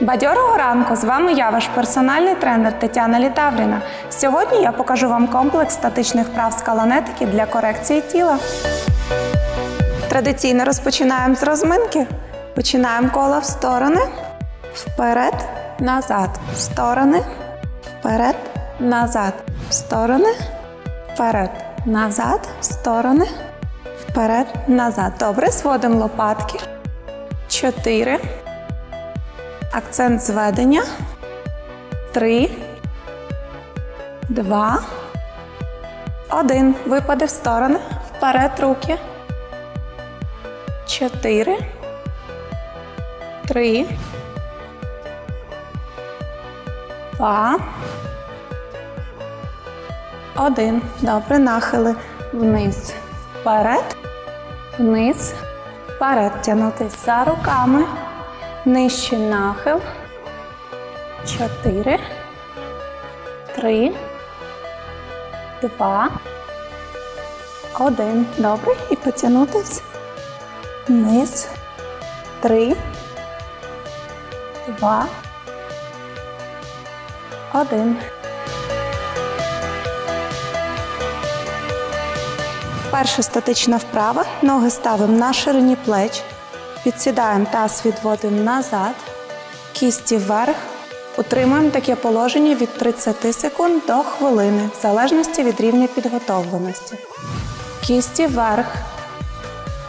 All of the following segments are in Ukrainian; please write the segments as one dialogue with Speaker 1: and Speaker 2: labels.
Speaker 1: Бадьорого ранку! З вами я, ваш персональний тренер Тетяна Літавріна. Сьогодні я покажу вам комплекс статичних вправ з каланетики для корекції тіла. Традиційно розпочинаємо з розминки. Починаємо коло в сторони, вперед, назад, в сторони, вперед, назад, в сторони, вперед, назад, в сторони, вперед, назад. Добре, зводимо лопатки. Чотири. Акцент зведення. Три. Два. Один. Випади в сторони. Вперед руки. Чотири. Три. Два. Один. Добре. Нахили вниз. Вперед. Вниз. Вперед. Тягнутися за руками. Нижче нахил. Чотири. Три. Два. Один. Добре. І потягнутися. Вниз. Три. Два. Один. Перша статична вправа. Ноги ставимо на ширині плеч. Підсідаємо таз відводимо назад. Кісті вверх. Утримуємо таке положення від 30 секунд до хвилини, в залежності від рівня підготовленості. Кісті вверх.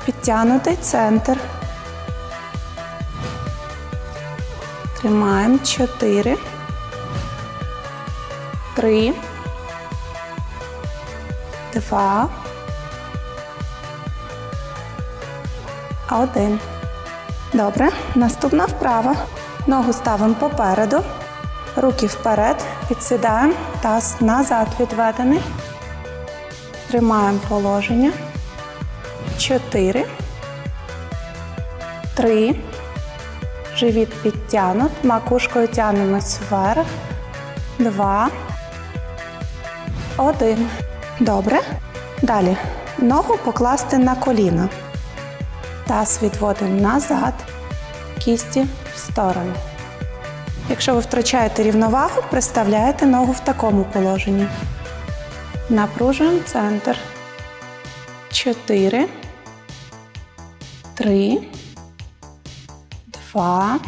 Speaker 1: Підтягнутий центр. Тримаємо 4. 3. 2. Один. Добре. Наступна вправа. Ногу ставимо попереду. Руки вперед. Підсідаємо. Таз назад відведений. Тримаємо положення. Чотири. Три. Живіт підтягнут. Макушкою тягнемось вверх. Два. Один. Добре. Далі. Ногу покласти на коліна. Таз відводимо назад, кісті в сторону. Якщо ви втрачаєте рівновагу, приставляєте ногу в такому положенні. Напружуємо центр. Чотири. Три. Два.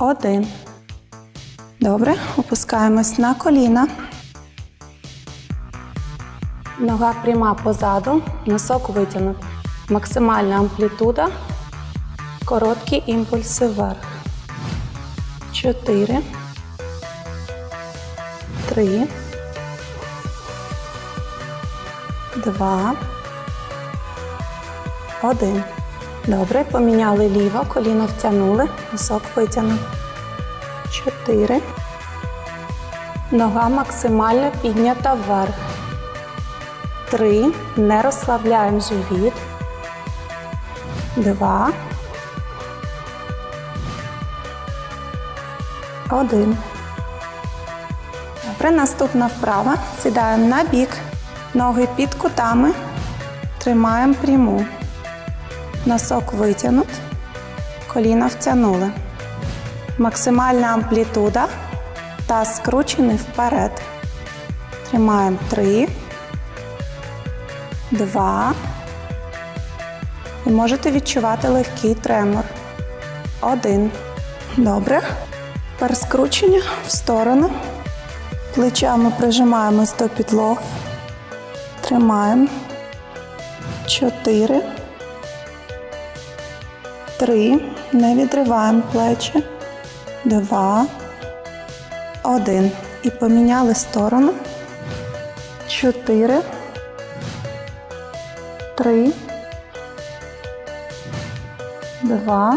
Speaker 1: Один. Добре. Опускаємось на коліна. Нога пряма позаду, носок витягнутий. Максимальна амплітуда. Короткі імпульси вверх. Чотири. Три. Два. Один. Добре. Поміняли ліво, коліно втягнули, носок витягнув. Чотири. Нога максимально піднята вверх. Три. Не розслабляємо живіт. Два. Один. Добре, наступна вправа. Сідаємо на бік. Ноги під кутами. Тримаємо пряму. Носок витягнут. Коліна втягнули. Максимальна амплітуда. Таз скручений вперед. Тримаємо три. Два. І можете відчувати легкий тремор. Один. Добре. Тепер скручення в сторону. Плечами прижимаємось до підлоги. Тримаємо. Чотири. Три. Не відриваємо плечі. Два. Один. І поміняли сторону. Чотири. Три. Два.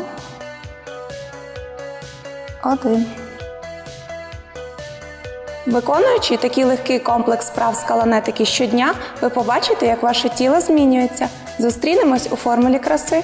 Speaker 1: Один. Виконуючи такий легкий комплекс справ з каланетики щодня, ви побачите, як ваше тіло змінюється. Зустрінемось у формулі краси.